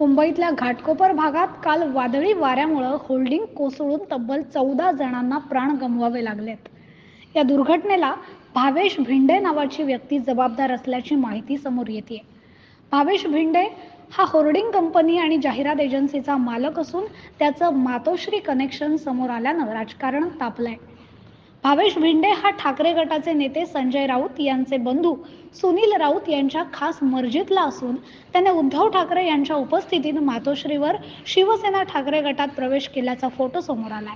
मुंबईतल्या घाटकोपर भागात काल वादळी वाऱ्यामुळं होल्डिंग कोसळून तब्बल चौदा जणांना प्राण गमवावे लागलेत. या दुर्घटनेला भावेश भिंडे नावाची व्यक्ती जबाबदार असल्याची माहिती समोर येते भावेश भिंडे हा होर्डिंग कंपनी आणि जाहिरात एजन्सीचा मालक असून त्याचं मातोश्री कनेक्शन समोर आल्यानं राजकारण तापलंय. भावेश भिंडे हा ठाकरे गटाचे नेते संजय राऊत यांचे बंधू. सुनील राऊत यांच्या खास मर्जीतला असून त्याने उद्धव ठाकरे यांच्या उपस्थितीत मातोश्रीवर शिवसेना ठाकरे गटात प्रवेश केल्याचा फोटो समोर आलाय.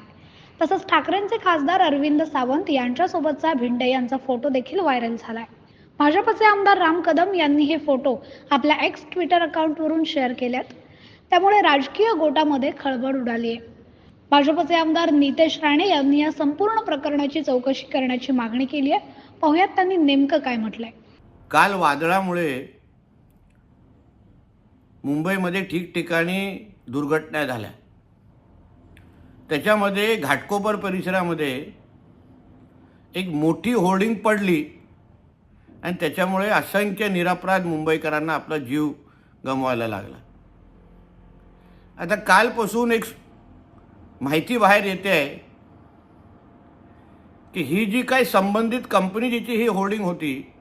तसंच ठाकरेंचे खासदार अरविंद सावंत यांच्यासोबतचा भिंडे यांचा फोटो देखील व्हायरल झालाय. भाजपचे आमदार राम कदम यांनी हे फोटो आपल्या एक्स ट्विटर अकाउंटवरून शेअर केल्यात. त्यामुळे राजकीय गोटामध्ये खळबळ उडाली आहे भाजपचे आमदार नितेश राणे यांनी या संपूर्ण प्रकरणाची चौकशी करण्याची मागणी केली आहे. पाहुयात त्यांनी नेमकं काय म्हटलंय. काल वादळामुळे मुंबईमध्ये ठिकठिकाणी दुर्घटना झाल्या. त्याच्यामध्ये घाटकोपर परिसरामध्ये एक मोठी होर्डिंग पडली आणि त्याच्यामुळे असंख्य निरापराध मुंबईकरांना आपला जीव गमवायला लागला. आता कालपासून एक माहिती बाहेर येते आहे की ही जी काही संबंधित कंपनी जिची ही होर्डिंग होती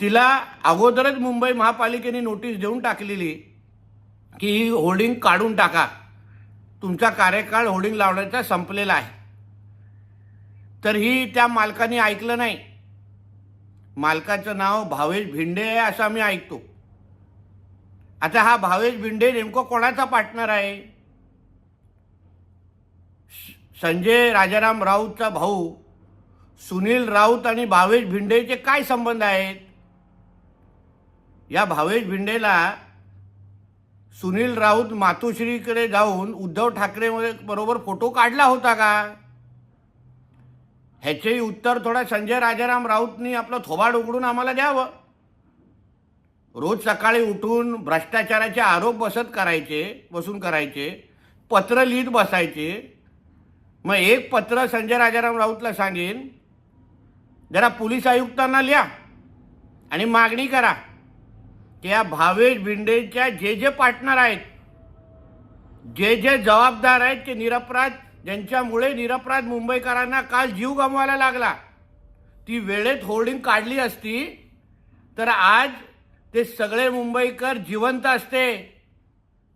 तिला अगोदरच मुंबई महापालिकेने नोटीस देऊन टाकलेली की ही होर्डिंग काढून टाका. तुमचा कार्यकाळ होर्डिंग लावण्याचा संपलेला आहे. तर ही त्या मालकाने ऐकलं नाही. मालकाचं नाव भावेश भिंडे आहे असं आम्ही ऐकतो. आता हा भावेश भिंडे नेमकं कोणाचा पार्टनर आहे? संजय राजाराम राऊतचा भाऊ सुनील राऊत आणि भावेश भिंडेचे काय संबंध आहेत? या भावेश भिंडेला सुनील राऊत मातोश्रीकडे जाऊन उद्धव ठाकरे बरोबर फोटो काढला होता का? ह्याचेही उत्तर थोडा संजय राजाराम राऊतनी आपलं थोबाड उघडून आम्हाला द्यावं. रोज सकाळी उठून भ्रष्टाचाराचे आरोप बसत करायचे बसून करायचे पत्र लिहित बसायचे मग एक पत्र संजय राजाराम राऊतला सांगेन. जरा पोलीस आयुक्तांना लिहा आणि मागणी करा की या भावेश भिंडेच्या जे जे पार्टनर आहेत जे जे जबाबदार आहेत ते निरपराध ज्यांच्यामुळे निरपराध मुंबईकरांना काल जीव गमवायला लागला ती वेळेत होर्डिंग काढली असती तर आज ते सगळे मुंबईकर जिवंत असते.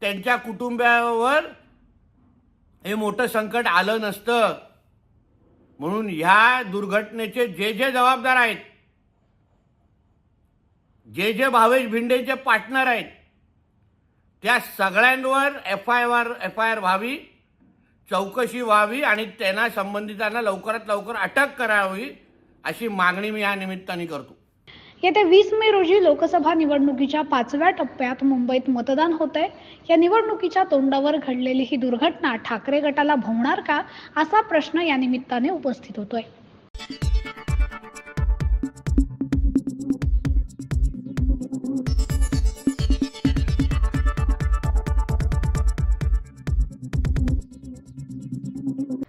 त्यांच्या कुटुंबावर हे मोठं संकट आलं नसतं. म्हणून ह्या दुर्घटनेचे जे जे जबाबदार आहेत जे जे भावेश भिंडेचे पार्टनर आहेत त्या सगळ्यांवर F I R F I R व्हावी चौकशी व्हावी आणि त्यांना संबंधितांना लवकरात लवकर अटक करावी अशी मागणी मी या निमित्ताने करतो. येत्या वीस मे रोजी लोकसभा निवडणुकीच्या पाचव्या टप्प्यात मुंबईत मतदान होत आहे या निवडणुकीच्या तोंडावर घडलेली ही दुर्घटना ठाकरे गटाला भोवणार का? असा प्रश्न या निमित्ताने उपस्थित होतोय.